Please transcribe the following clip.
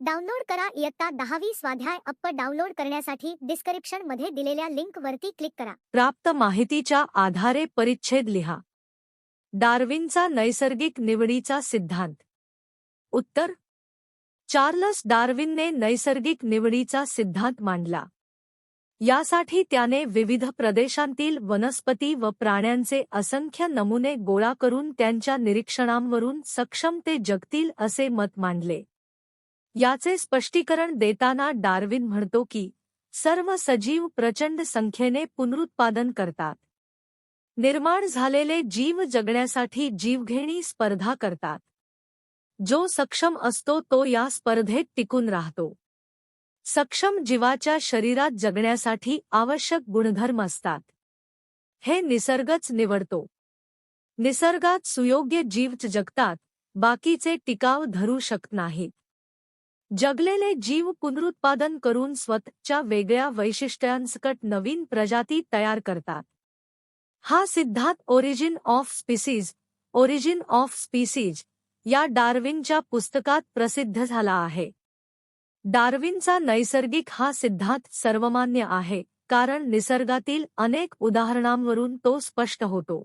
Download करा इयत्ता दहावी स्वाध्याय अप्प डाउनलोड करण्यासाठी डिस्क्रिप्शनमध्ये दिलेल्या लिंक वरती क्लिक करा. प्राप्त माहितीच्या आधारे परिच्छेद लिहा. डार्विनचा नैसर्गिक निवडीचा सिद्धांत. उत्तर. चार्लस डार्विनने नैसर्गिक निवडीचा सिद्धांत मांडला. यासाठी त्याने विविध प्रदेशांतील वनस्पती व प्राण्यांचे असंख्य नमुने गोळा करून त्यांच्या निरीक्षणांवरून सक्षम ते जगतील असे मत मांडले. याचे स्पष्टीकरण देताना डार्विन म्हणतो की सर्व सजीव प्रचंड संख्येने पुनरुत्पादन करतात. निर्माण झालेले जीव जगण्यासाठी जीवघेणी स्पर्धा करतात. जो सक्षम असतो तो या स्पर्धेत टिकून राहतो. सक्षम जीवाच्या शरीरात जगण्यासाठी आवश्यक गुणधर्म असतात. हे निसर्गच निवडतो. निसर्गात सुयोग्य जीवच जगतात बाकीचे टिकाव धरू शकत नाहीत. जगलेले जीव पुनरुत्पादन करून स्वतःच्या वेगळ्या वैशिष्ट्यांसकट नवीन प्रजाती तयार करतात. हा सिद्धांत origin of species origin of species या डार्विनच्या पुस्तकात प्रसिद्ध झाला आहे. डार्विनचा नैसर्गिक हा सिद्धांत सर्वमान्य आहे कारण निसर्गातील अनेक उदाहरणांवरून तो स्पष्ट होतो.